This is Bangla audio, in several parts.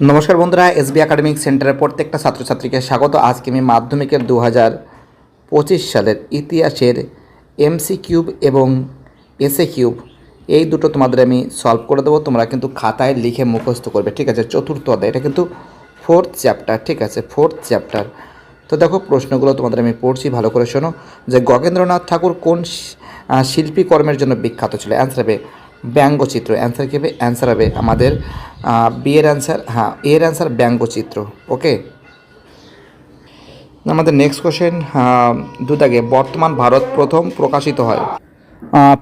নমস্কার বন্ধুরা, এসবি একাডেমিক সেন্টারের প্রত্যেকটা ছাত্রছাত্রীকে স্বাগত। আজকে আমি মাধ্যমিকের দু হাজার পঁচিশ সালের ইতিহাসের এমসি কিউব এবং এসএ কিউব এই দুটো তোমাদের আমি সলভ করে দেবো। তোমরা কিন্তু খাতায় লিখে মুখস্থ করবে, ঠিক আছে? চতুর্থ অধ্যায়, এটা কিন্তু ফোর্থ চ্যাপ্টার ঠিক আছে? ফোর্থ চ্যাপ্টার তো দেখো, প্রশ্নগুলো তোমাদের আমি পড়ছি, ভালো করে শোনো। যে গগেন্দ্রনাথ ঠাকুর কোন শিল্পী কর্মের জন্য বিখ্যাত ছিল? অ্যান্সার হবে ব্যঙ্গচিত্র অ্যান্সার কী হবে? অ্যান্সার হবে আমাদের বিয়ের অ্যান্সার হ্যাঁ এর অ্যান্সার ব্যঙ্গচিত্র ওকে আমাদের নেক্সট কোশ্চেন দুদাগে, বর্তমান ভারত প্রথম প্রকাশিত হয়।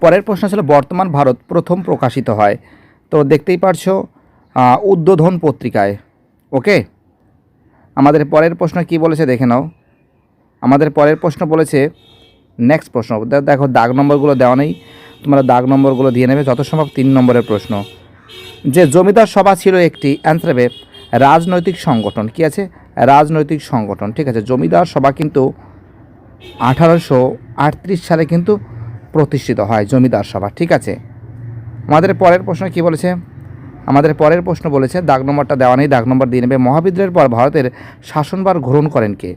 পরের প্রশ্ন ছিল, বর্তমান ভারত প্রথম প্রকাশিত হয়। তো দেখতেই পারছ উদ্বোধন পত্রিকায় ওকে আমাদের পরের প্রশ্ন কি বলেছে, দেখে নাও। আমাদের পরের প্রশ্ন বলেছে নেক্সট প্রশ্ন। দেখো, দাগ নম্বরগুলো দেওয়া নেই। তোমরা দাগ নম্বরগুলো দিয়ে নেবে, যত সম্ভব তিন নম্বরের প্রশ্ন। যে জমিদার সভা ছিল একটি অ্যান্সার হবে, রাজনৈতিক সংগঠন। কি আছে? রাজনৈতিক সংগঠন। ঠিক আছে, জমিদার সভা কিন্তু আঠারোশো আটত্রিশ সালে কিন্তু প্রতিষ্ঠিত হয়, জমিদার সভা। ঠিক আছে, আমাদের পরের প্রশ্ন কি বলেছে? আমাদের পরের প্রশ্ন বলেছে, দাগ নম্বরটা দেওয়া নেই, দাগ নম্বর দিয়ে নেবে, মহাবিদ্রোহের পর ভারতের শাসনভার গ্রহণ করেন কে?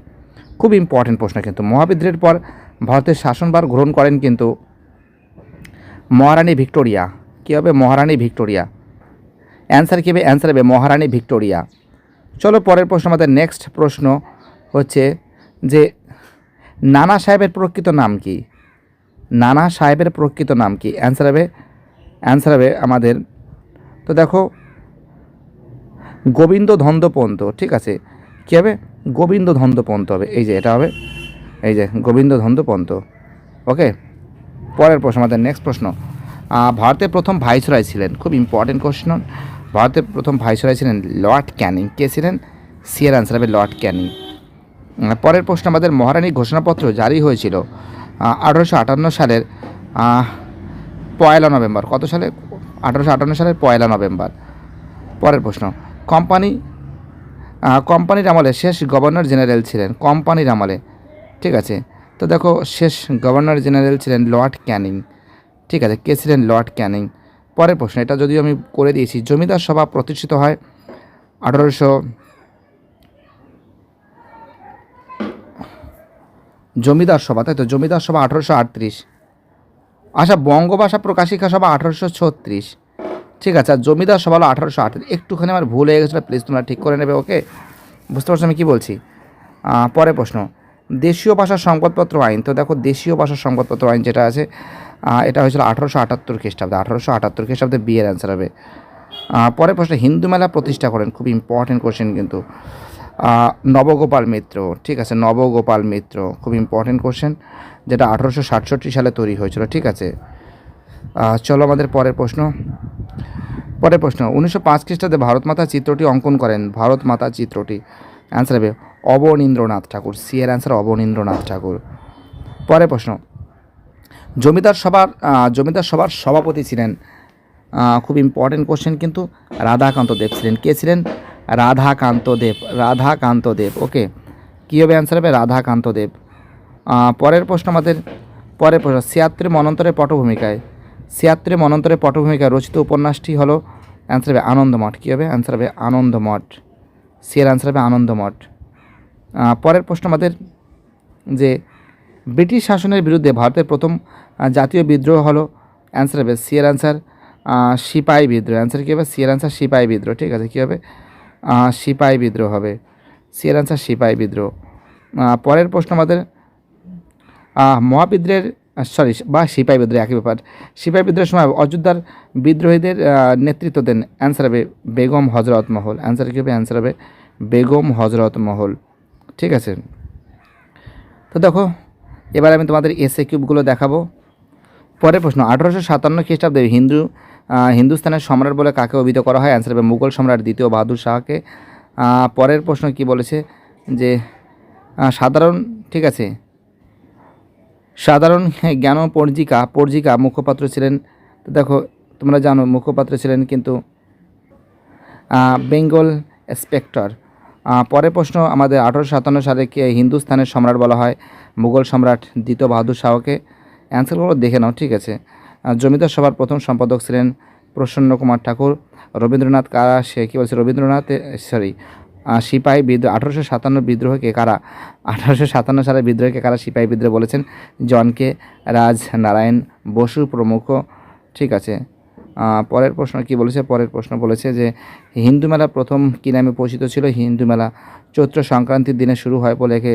খুব ইম্পর্টেন্ট প্রশ্ন কিন্তু, মহাবিদ্রোহের পর ভারতের শাসনভার গ্রহণ করেন কিন্তু মহারানী ভিক্টোরিয়া। কী হবে? মহারানী ভিক্টোরিয়া। অ্যান্সার কী হবে? অ্যান্সার হবে মহারানী ভিক্টোরিয়া। চলো পরের প্রশ্ন, আমাদের নেক্সট প্রশ্ন হচ্ছে যে নানা সাহেবের প্রকৃত নাম কি? নানা সাহেবের প্রকৃত নাম কি? অ্যান্সার হবে অ্যান্সার হবে আমাদের, তো দেখো গোবিন্দ ধন্দপন্ত ঠিক আছে? কী হবে? গোবিন্দ ধন্দপন্ত হবে। এই যে এটা হবে এই যে গোবিন্দ ধন্দপন্ত ওকে? পরের প্রশ্ন, আমাদের নেক্সট প্রশ্ন। ভারতের প্রথম ভাইসরয় ছিলেন, খুব ইম্পর্টেন্ট কোশ্চেন ভারতের প্রথম ভাইসরয় ছিলেন লর্ড ক্যানিং। কে ছিলেন? সিয়ার আনসার হবে লর্ড ক্যানিং। পরের প্রশ্ন, আমাদের মহারানী ঘোষণাপত্র জারি হয়েছিল আঠারোশো আটান্ন সালের পয়লা নভেম্বর। কত সালে? আঠারোশো আটান্ন সালের পয়লা নভেম্বর। পরের প্রশ্ন, কোম্পানি কোম্পানির আমলে শেষ গভর্নর জেনারেল ছিলেন, কোম্পানির আমলে। ঠিক আছে? তো দেখো, শেষ গভর্নর জেনারেল ছিলেন লর্ড ক্যানিং ঠিক আছে, কে ছিলেন লর্ড ক্যানিং পরের প্রশ্ন, এটা যদিও আমি করে দিয়েছি, জমিদার সভা প্রতিষ্ঠিত হয় আঠারোশো জমিদার সভা, তাই তো? জমিদার সভা আঠারোশো আটত্রিশ। আচ্ছা বঙ্গভাষা প্রকাশিকা সভা আঠারোশো ছত্রিশ। ঠিক আছে, আর জমিদার সভা হলো আঠারোশো আটত্রিশ একটুখানি আমার ভুল হয়ে গেছিল, প্লিজ তোমরা ঠিক করে নেবে, ওকে? বুঝতে পারছ আমি কী বলছি? পরের প্রশ্ন দেশীয় ভাষার সংবাদপত্র আইন। তো দেখো, দেশীয় ভাষার সংবাদপত্র আইন যেটা আছে এটা হয়েছিল আঠারোশো আটাত্তর খ্রিস্টাব্দে। আঠারোশো আটাত্তর খ্রিস্টাব্দে বিয়ের অ্যান্সার হবে। পরের প্রশ্ন, হিন্দু মেলা প্রতিষ্ঠা করেন। খুব ইম্পর্টেন্ট কোশ্চেন কিন্তু। নবগোপাল মিত্র, ঠিক আছে, নবগোপাল মিত্র, খুব ইম্পর্টেন্ট কোশ্চেন যেটা আঠারোশো সাতষট্টি সালে তৈরি হয়েছিল, ঠিক আছে। চলো আমাদের পরের প্রশ্ন। পরের প্রশ্ন, উনিশশো পাঁচ খ্রিস্টাব্দে ভারত মাতা চিত্রটি অঙ্কন করেন। ভারত মাতা চিত্রটি অ্যান্সার হবে। অবনীন্দ্রনাথ ঠাকুর সি এর অ্যান্সার অবনীন্দ্রনাথ ঠাকুর। পরের প্রশ্ন, জমিদার সভার জমিদার সভার সভাপতি ছিলেন খুব ইম্পর্টেন্ট কোশ্চেন কিন্তু রাধাকান্ত দেব ছিলেন। কে ছিলেন? রাধাকান্ত দেব রাধাকান্ত দেব ওকে কী হবে অ্যান্সার হবে? রাধাকান্ত দেব। পরের প্রশ্ন আমাদের, পরের প্রশ্ন ছিয়াত্তরে মনন্তরের পটভূমিকায় ছিয়াত্তরে মনন্তরের পটভূমিকায় রচিত উপন্যাসটি হলো অ্যান্সার হবে আনন্দমঠ। কী হবে? অ্যান্সার হবে আনন্দমঠ। সি এর অ্যান্সার হবে আনন্দমঠ। পরের প্রশ্ন আমাদের যে ব্রিটিশ শাসনের বিরুদ্ধে ভারতের প্রথম জাতীয় বিদ্রোহ হলো। অ্যান্সার হবে সি এর অ্যান্সার সিপাই বিদ্রোহ। অ্যান্সার কী হবে? সি এর অ্যান্সার সিপাই বিদ্রোহ। ঠিক আছে, কী হবে? সিপাই বিদ্রোহ হবে। সি এর অ্যান্সার সিপাই বিদ্রোহ। পরের প্রশ্ন আমাদের মহাবিদ্রোহের সরি বা সিপাই বিদ্রোহ একই ব্যাপার। সিপাই বিদ্রোহের সময় অযোধ্যার বিদ্রোহীদের নেতৃত্ব দেন। অ্যান্সার হবে বেগম হজরত মহল। অ্যান্সার কী হবে? অ্যান্সার হবে বেগম হজরত মহল। ঠিক আছে। তো দেখো, এবার আমি তোমাদের এসএ কিউবগুলো দেখাবো। পরের প্রশ্ন, আঠারোশো সাতান্ন খ্রিস্টাব্দে হিন্দু হিন্দুস্তানের সম্রাট বলে কাকে অভিহিত করা হয়? অ্যান্সার হবে মুঘল সম্রাট দ্বিতীয় বাহাদুর শাহকে। পরের প্রশ্ন কি বলেছে? যে সাধারণ, ঠিক আছে। সাধারণ জ্ঞান পর্জিকা পর্জিকা মুখপাত্র ছিলেন, তো দেখো, তোমরা জানো মুখপাত্র ছিলেন কিন্তু বেঙ্গল স্পেক্টর। পরের প্রশ্ন, আমাদের আঠারোশো সাতান্ন সালে কে হিন্দুস্তানের সম্রাট বলা হয়? মুঘল সম্রাট দ্বিতীয় বাহাদুর শাহকে। অ্যান্সারগুলো দেখে নাও, ঠিক আছে। জমিদার সভার প্রথম সম্পাদক ছিলেন প্রসন্ন কুমার ঠাকুর। রবীন্দ্রনাথ কারা? সে কী বলছে? রবীন্দ্রনাথ সরি সিপাহী বিদ্রোহ, আঠারোশো সাতান্ন বিদ্রোহকে কারা? আঠারোশো সাতান্ন সালের বিদ্রোহকে কারা সিপাহী বিদ্রোহ বলেছেন? জনকে রাজ নারায়ণ বসু প্রমুখ, ঠিক আছে। পরের প্রশ্ন কি বলেছে? পরের প্রশ্ন বলেছে যে, হিন্দু মেলা প্রথম কী নামে পরিচিত ছিল? হিন্দু মেলা চৈত্র সংক্রান্তির দিনে শুরু হয় বলে একে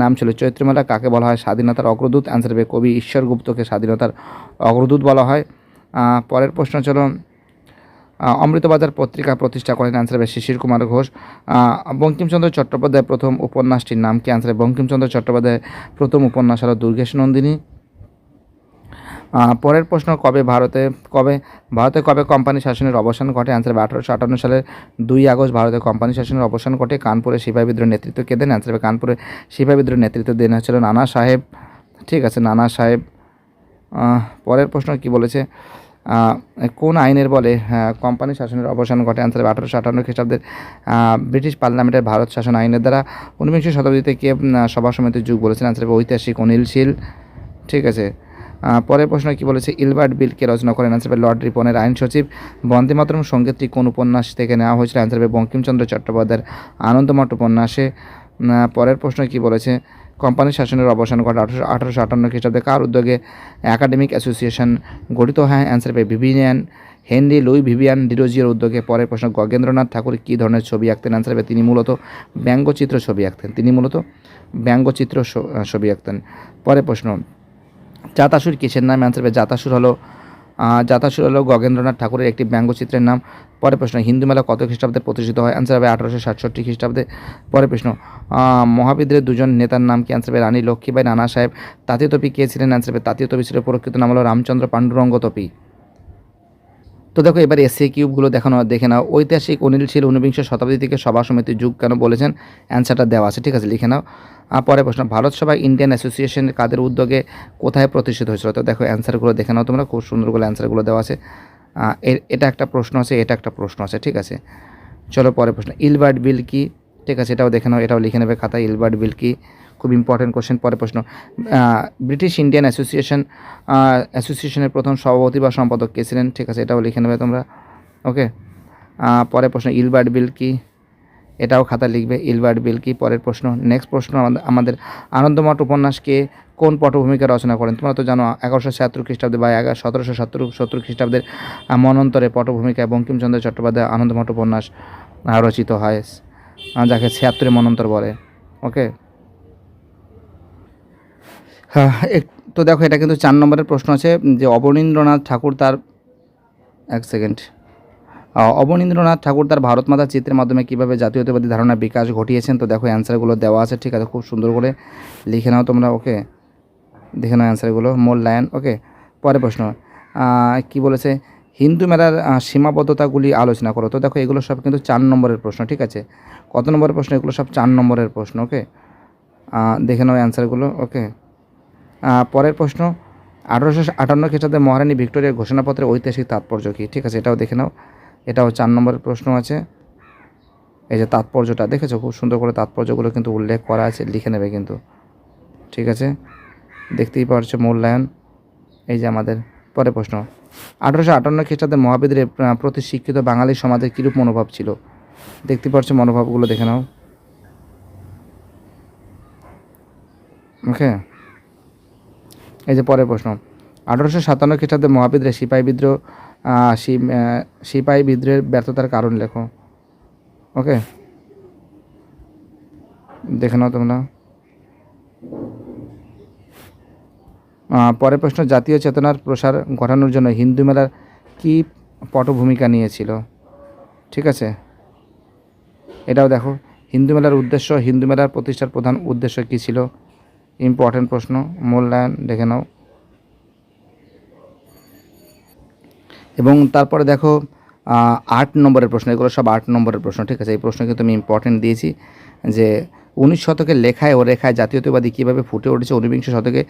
নাম ছিল। চৈত্র মেলা কাকে বলা হয়? স্বাধীনতার অগ্রদূত? অ্যান্সার হবে কবি ঈশ্বর গুপ্তকে স্বাধীনতার অগ্রদূত বলা হয়। পরের প্রশ্ন ছিল অমৃতবাজার পত্রিকা প্রতিষ্ঠা করেন? অ্যান্সার শিশির কুমার ঘোষ। বঙ্কিমচন্দ্র চট্টোপাধ্যায় প্রথম উপন্যাসটির নাম কি? অ্যান্সার বঙ্কিমচন্দ্র চট্টোপাধ্যায় প্রথম উপন্যাস হলো দুর্গেশ নন্দিনী। পরের প্রশ্ন কবে ভারতে কবে ভারতে কবে কোম্পানি শাসনের অবসান ঘটে? অ্যান্সার হবে আঠারোশো আটান্ন সালের দুই আগস্ট ভারতে কোম্পানি শাসনের অবসান ঘটে। কানপুরে সিপাহী বিদ্রোহের নেতৃত্ব কে দেন? অ্যান্সার হবে কানপুরে সিপাহী বিদ্রোহের নেতৃত্ব দেন হচ্ছিল নানা সাহেব। ঠিক আছে নানা সাহেব। পরের প্রশ্ন কি বলেছে? কোন আইনের বলে আহ, কোম্পানি শাসনের অবসান ঘটে? হবে আঠারোশো আটান্ন খ্রিস্টাব্দের ব্রিটিশ পার্লামেন্টের ভারত শাসন আইনের দ্বারা ঊনবিংশ শতাব্দীতে কে সভা সমিতির যুগ বলেছেন? হবে ঐতিহাসিক অনিল শীল। ঠিক আছে। পরের প্রশ্ন কি বলেছে? ইলবার্ট বিল কে রচনা করেন অ্যান্সার হবে লর্ড রিপনের আইন সচিব। বন্দে মাতরম সঙ্গীতটি কোন উপন্যাস থেকে নেওয়া হয়েছিল? অ্যান্সার হবে বঙ্কিমচন্দ্র চট্টোপাধ্যায়ের আনন্দমঠ উপন্যাসে। পরের প্রশ্ন কি বলেছে? কোম্পানির শাসনের অবসান ঘটে আঠারোশো আঠারোশো আটান্ন খ্রিস্টাব্দে। কার উদ্যোগে একাডেমিক অ্যাসোসিয়েশন গঠিত হয়? অ্যান্সার হবে ভিভিয়ান হেনরি লুই ভিভিয়ান ডিরোজিয়ার উদ্যোগে। পরের প্রশ্ন, গগেন্দ্রনাথ ঠাকুর কী ধরনের ছবি আঁকতেন? অ্যান্সার হবে তিনি মূলত ব্যঙ্গচিত্র ছবি আঁকতেন। তিনি মূলত ব্যঙ্গচিত্র ছবি আঁকতেন। পরের প্রশ্ন জাতাসুর কিসের নাম? অ্যান্সার হবে জাতাসুর হলো জাতাসুর হলো গগেন্দ্রনাথ ঠাকুরের একটি ব্যঙ্গচিত্রের নাম। পরে প্রশ্ন, হিন্দু মেলা কত খ্রিস্টাব্দে প্রতিষ্ঠিত হয়? অ্যান্সার হবে আঠারোশো সাতষট্টি খ্রিস্টাব্দে। পরে প্রশ্ন মহাবিদ্রের দুজন নেতার নাম কি? অ্যান্সার হবে রানী লক্ষ্মীবাই নানা সাহেব। তাঁতীয় তপি কে ছিলেন? অ্যান্সার হবে তাঁতীয় তপি ছিল প্রকৃত নাম হলো রামচন্দ্র পাণ্ডুরঙ্গ তপি তো দেখো, এবার এসএ কিউবগুলো দেখানো দেখে নাও। ঐতিহাসিক অনিল শীল ঊনবিংশ শতাব্দী থেকে সভা সমিতির যুগ কেন বলেছেন? অ্যান্সারটা দেওয়া আছে, ঠিক আছে, লিখে নাও। পরে প্রশ্ন, ভারত সভা ইন্ডিয়ান অ্যাসোসিয়েশন কাদের উদ্যোগে কোথায় প্রতিষ্ঠিত হয়েছিল? তো দেখো অ্যান্সারগুলো দেখে নাও তোমরা, খুব সুন্দর করে অ্যান্সারগুলো দেওয়া আছে। এটা একটা প্রশ্ন আছে, এটা একটা প্রশ্ন আছে, ঠিক আছে। চলো পরে প্রশ্ন, ইলবার্ট বিল কি? ঠিক আছে, এটাও দেখে নাও, এটাও লিখে নেবে খাতায়, ইলবার্ট বিল কি? খুব ইম্পর্টেন্ট কোশ্চেন পরে প্রশ্ন। ব্রিটিশ ইন্ডিয়ান অ্যাসোসিয়েশন অ্যাসোসিয়েশনের প্রথম সভাপতি বা সম্পাদক কে ছিলেন? ঠিক আছে, এটাও লিখে নেবে তোমরা। ওকে পরের প্রশ্ন, ইলবার্ট বিল কি? এটাও খাতা লিখবে, ইলবার্ট বিল কি? পরের প্রশ্ন নেক্সট প্রশ্ন আমাদের আমাদের আনন্দমঠ উপন্যাসকে কোন পটভূমিকা রচনা করেন? তোমরা তো জানো, এগারোশো ছিয়াত্তর খ্রিস্টাব্দে বা এগারো সতেরোশো সত্তর সত্তর খ্রিস্টাব্দের মনন্তরে পটভূমিকায় বঙ্কিমচন্দ্র চট্টোপাধ্যায় আনন্দমঠ উপন্যাস রচিত হয়। যাকে ছিয়াত্তরে মনন্তর বলে। ওকে তো দেখো, এটা কিন্তু চার নম্বরের প্রশ্ন আছে যে অবনীন্দ্রনাথ ঠাকুর তার এক সেকেন্ড। অবনীন্দ্রনাথ ঠাকুর তার ভারত মাতা চিত্রের মাধ্যমে কীভাবে জাতীয়তাবাদী ধারণার বিকাশ ঘটিয়েছেন? তো দেখো, অ্যান্সারগুলো দেওয়া আছে, ঠিক আছে, খুব সুন্দর করে লিখে নাও তোমরা, ওকে? দেখে নাও অ্যান্সারগুলো মোল লাইন ওকে? পরের প্রশ্ন কি বলেছে? হিন্দু মেলার সীমাবদ্ধতাগুলি আলোচনা করো। তো দেখো, এগুলো সব কিন্তু চার নম্বরের প্রশ্ন, ঠিক আছে? কত নম্বরের প্রশ্ন? এগুলো সব চার নম্বরের প্রশ্ন, ওকে? দেখে নাও অ্যান্সারগুলো, ওকে? পরের প্রশ্ন আঠারোশো আটান্ন খ্রিস্টাব্দে মহারানী ভিক্টোরিয়ার ঘোষণাপত্রের ঐতিহাসিক তাৎপর্য কী? ঠিক আছে এটাও দেখে নাও। এটাও চার নম্বরের প্রশ্ন আছে। এই যে তাৎপর্যটা দেখেছ? খুব সুন্দর করে তাৎপর্যগুলো কিন্তু উল্লেখ করা আছে লিখে নেবে কিন্তু। ঠিক আছে? দেখতেই পারছ মূল্যায়ন। এই যে আমাদের পরে প্রশ্ন আঠারোশো আটান্ন খ্রিস্টাব্দে মহাবিদ্রের আহ, প্রতি শিক্ষিত বাঙালি সমাজের কীরূপ মনোভাব ছিল? দেখতে পারছ মনোভাবগুলো দেখে নাও। ওকে? এই যে পরের প্রশ্ন। আঠারোশো সাতান্ন খ্রিস্টাব্দে মহাবিদ্রে সিপাহী বিদ্রোহ সিপাহী বিদ্রোহের ব্যর্থতার কারণ লেখো। ওকে? দেখে নাও তোমরা। পরের প্রশ্ন, জাতীয় চেতনার প্রসার ঘটানোর জন্য হিন্দু মেলার কী পটভূমিকা নিয়েছিল? ঠিক আছে? এটাও দেখো। হিন্দু মেলার উদ্দেশ্য, হিন্দু মেলার প্রতিষ্ঠার প্রধান উদ্দেশ্য কী ছিল? ইম্পর্টেন্ট প্রশ্ন, মূল্যায়ন দেখে নাও। এবং তারপরে দেখো আট নম্বরের প্রশ্ন, এগুলো সব আট নম্বরের প্রশ্ন, ঠিক আছে? এই প্রশ্ন কিন্তু আমি ইম্পর্টেন্ট দিয়েছি যে উনিশ শতকের লেখায় ও রেখায় জাতীয়তাবাদী কীভাবে ফুটে উঠেছে, ঊনবিংশ শতকে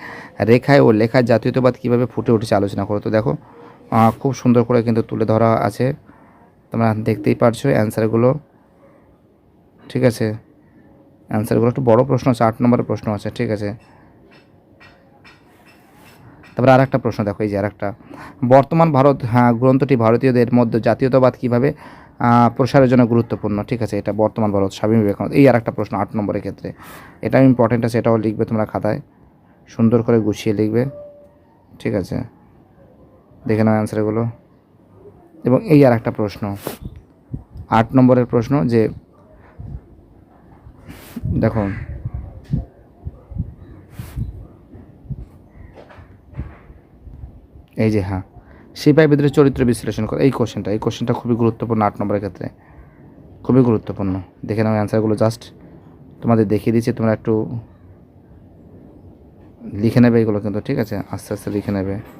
রেখায় ও লেখায় জাতীয়তাবাদ কীভাবে ফুটে উঠেছে আলোচনা করো তো দেখো। খুব সুন্দর করে কিন্তু তুলে ধরা আছে। তোমরা দেখতেই পারছ অ্যান্সারগুলো ঠিক আছে? অ্যান্সারগুলো একটু বড় প্রশ্ন আছে, আট নম্বরের প্রশ্ন আছে, ঠিক আছে। তারপরে আর একটা প্রশ্ন দেখো, এই যে আর একটা বর্তমান ভারত হ্যাঁ গ্রন্থটি ভারতীয়দের মধ্যে জাতীয়তাবাদ কীভাবে প্রসারের জন্য গুরুত্বপূর্ণ, ঠিক আছে, এটা বর্তমান ভারত স্বামী বিবেকানন্দ, এই আর একটা প্রশ্ন আট নম্বরের ক্ষেত্রে। এটাও ইম্পর্টেন্ট আছে, এটাও লিখবে তোমরা খাতায়, সুন্দর করে গুছিয়ে লিখবে, ঠিক আছে। দেখে নাও অ্যান্সারগুলো। এবং এই আর একটা প্রশ্ন, আট নম্বরের প্রশ্ন যে দেখো। এই যে হ্যাঁ। সিপাহী বিদ্রোহের চরিত্র বিশ্লেষণ করো এই কোশ্চেনটা এই কোশ্চেনটা খুবই গুরুত্বপূর্ণ আট নম্বরের ক্ষেত্রে। খুবই গুরুত্বপূর্ণ। দেখে নাও অ্যান্সারগুলো জাস্ট তোমাদের দেখিয়ে দিচ্ছি, তোমরা একটু লিখে নেবে এগুলো কিন্তু, ঠিক আছে? আস্তে আস্তে লিখে নেবে।